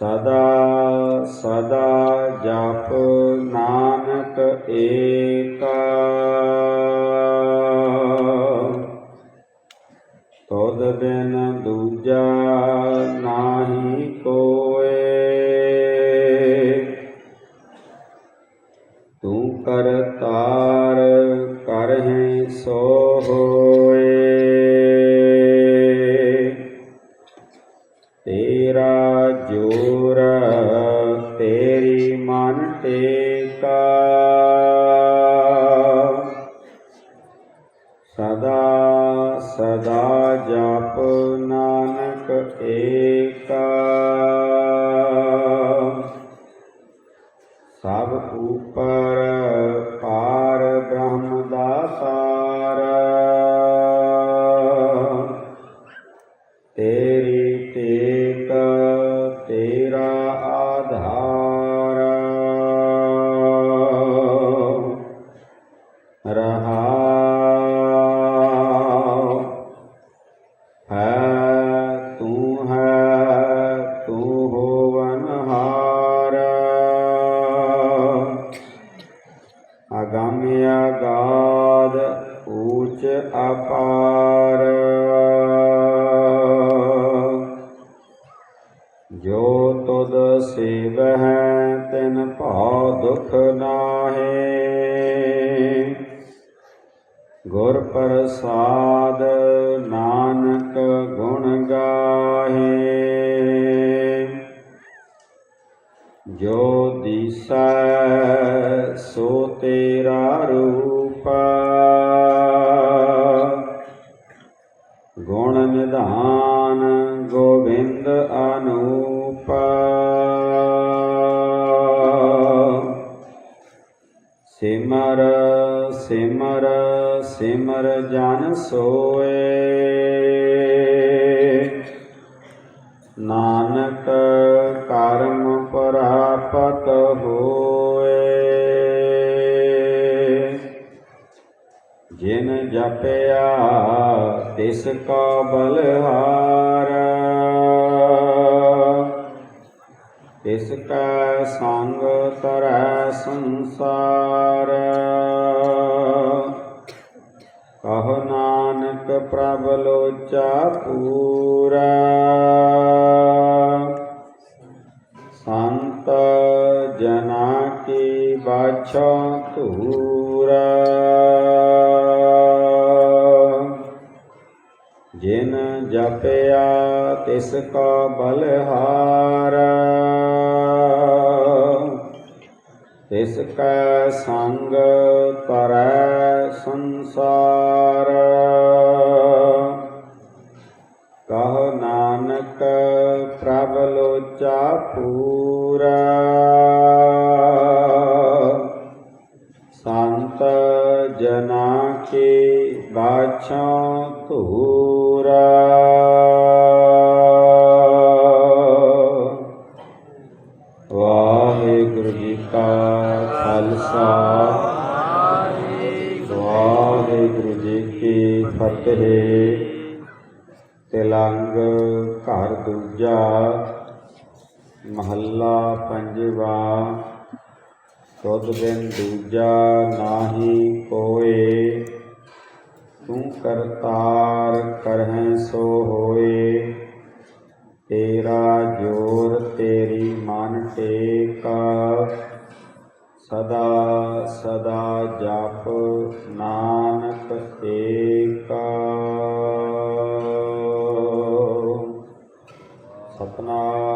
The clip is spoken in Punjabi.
ਸਦਾ ਸਦਾ ਜਪ ਨਾਨਕ ਏ ਸਦਾ ਜਪ ਅਪਾਰ। ਜੋ ਤੁਧ ਸੇਵਹਿ, ਤਿਨ ਭਉ ਦੁਖ ਨਾਹੇ। ਗੁਰ ਪ੍ਰਸਾਦ ਨਾਨਕ ਗੁਣ ਗਾਹੇ। ਜੋ ਦੀਸੈ, ਸੋ ਤੇਰਾ ਰੂਪ ਨਿਧਾਨ ਗੋਬਿੰਦ ਅਨੂਪ। ਸਿਮਰ ਸਿਮਰ ਸਿਮਰ ਜਨ ਸੋਏ। ਜਿਨ ਜਪਿਆ, ਤਿਸ ਕਾ ਬਲਹਾਰ। ਤਿਸ ਕਾ ਸੰਗ ਤਰੈ ਸੰਸਾਰ। ਕਹ ਨਾਨਕ ਪ੍ਰਭ ਲੋਚਾ ਪੂਰਾ। ਸੰਤ ਜਨਾ ਕੀ ਬਾਛਾ ਧੂਰਾ। ਜਪਿਆ ਤਿਸ ਕਾ ਬਲਹਾਰ। ਤਿਸ ਕੈ ਸੰਗ ਕਰੈ ਸੰਸਾਰ। ਕਹ ਨਾਨਕ ਪ੍ਰਭ ਲੋਚਾ ਪੂਰਾ। ਸੰਤ ਜਨਾ ਕੀ ਬਾਛਾ ਧੂਰਾ। ਫਤਿਹ ਤਿਲੰਗ ਘਰ ਦੂਜਾ, ਮਹੱਲਾ ਪੰਜਵਾ ਤੁਧ ਬਿਨ ਦੂਜਾ ਨਾਹੀ ਕੋਏ। ਤੂੰ ਕਰਤਾਰ ਕਰਹਿ ਸੋ ਹੋਏ। ਤੇਰਾ ਜੋਰ ਤੇਰੀ ਮਨ ਟੇਕਾ ਸਦਾ ਸਦਾ ਜਪ ਨਾਨਕ ਏਕਾ ਸਤਨਾਮ